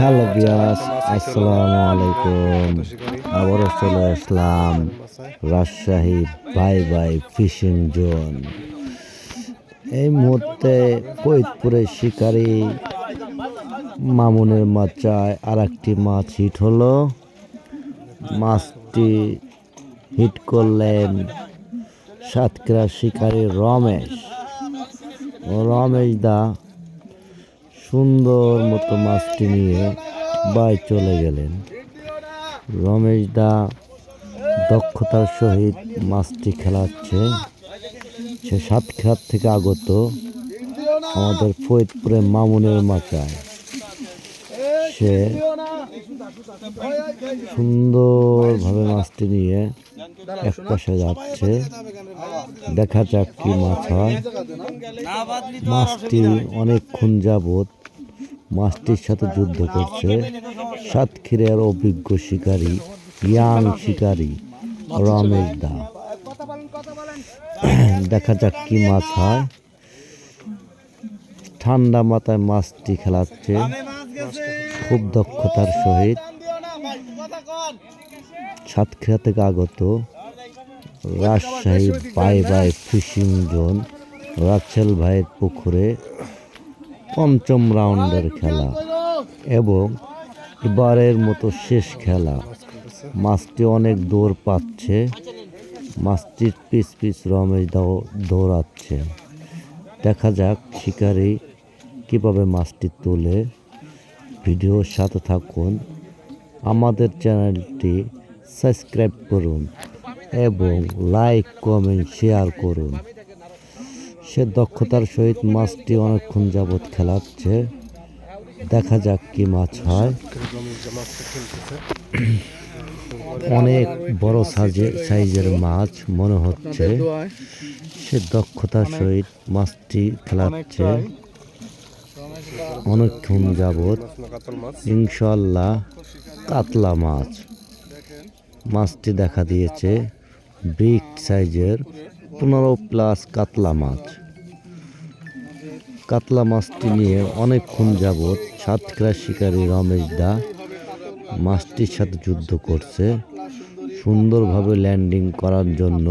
Hello বিয়াস আসসালামু আলাইকুম। আবারও চলে আসলাম Rajshahi bye bye fishing zone. এই মুহূর্তে ফরিদপুরের শিকারি মামুনের মাচায় আর একটি মাছ হিট হলো। মাছটি হিট করলেন সাতক্ষীরা শিকারী রমেশ। রমেশ দা সুন্দর মতো মাছটি নিয়ে বাই চলে গেলেন। রমেশ দা দক্ষতার সহিত মাছটি খেলাচ্ছে। সে সাতক্ষীরার থেকে আগত আমাদের ফরিদপুরে মামুনের মাচায় সে সুন্দরভাবে মাছটি নিয়ে এক পাশে যাচ্ছে। দেখা যাক কি মাছ হয়। মাছটি অনেকক্ষণ যাবৎ মাছটির সাথে যুদ্ধ করছে। সাতক্ষীরার অভিজ্ঞ শিকারী, ইয়াং শিকারী রমেশ দা। দেখা যাক কি মাছ হয়। ঠান্ডা মাথায় মাছটি খেলাচ্ছে। খুব দক্ষতার সহিত সাতক্ষীরা থেকে আগত Rajshahi bye bye fishing zone Rachel ভাইয়ের পুকুরে পঞ্চম রাউন্ডের খেলা এবং এবারের মতো শেষ খেলা। মাছটি অনেক দৌড় পাচ্ছে। মাছটির পিস পিস রমেশ দাও দৌড়াচ্ছে। দেখা যাক শিকারি কীভাবে মাছটি তোলে। ভিডিওর সাথে থাকুন। আমাদের চ্যানেলটি সাবস্ক্রাইব করুন এবং লাইক, কমেন্ট, শেয়ার করুন। সে দক্ষতার সহিত মাছটি অনেকক্ষণ যাবৎ খেলাচ্ছে। দেখা যাক কি মাছ হয়। অনেক বড় সাইজে সাইজের মাছ মনে হচ্ছে। সে দক্ষতার সহিত মাছটি খেলাচ্ছে। অনেকক্ষণ যাবৎ ইনশাল্লাহ কাতলা মাছ। মাছটি দেখা দিয়েছে। বিগ সাইজের পনেরো প্লাস কাতলা মাছ। কাতলা মাছটি নিয়ে অনেকক্ষণ যাবৎ সাতক্ষীরা শিকারী রমেশ দা মাছটির সাথে যুদ্ধ করছে। সুন্দরভাবে ল্যান্ডিং করার জন্য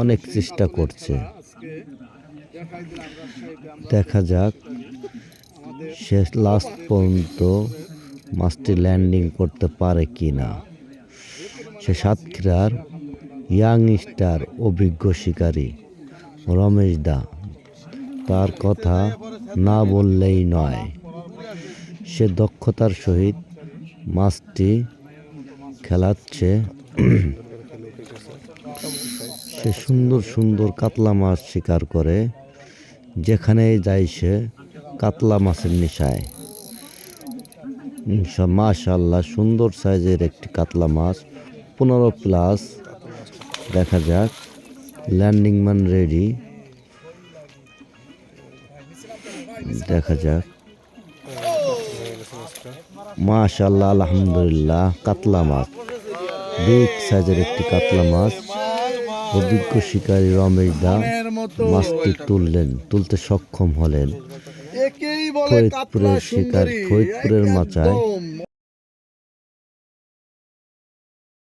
অনেক চেষ্টা করছে। দেখা যাক, শেষ লাস্ট পর্যন্ত মাছটি ল্যান্ডিং করতে পারে কি না সে সাতক্ষীরার ইয়াং স্টার অভিজ্ঞ শিকারী রমেশ দা। তার কথা না বললেই নয়। সে দক্ষতার সহিত মাছটি খেলাচ্ছে। সে সুন্দর সুন্দর কাতলা মাছ শিকার করে, যেখানেই যায় সে কাতলা মাছের নেশায়। মাশাল্লাহ সুন্দর সাইজের একটি কাতলা মাছ, পনেরো প্লাস দেখা যাক। ল্যান্ডিং ম্যান রেডি দেখা যাক। মাশাল্লাহ আলহামদুলিল্লাহ কাতলা মাছ। বিগ সাইজের একটি কাতলা মাছ। অভিজ্ঞ শিকারী রমেশ দা মাছটি তুললেন তুলতে সক্ষম হলেন। ফরিদপুরের শিকার ফরিদপুরের মাচায়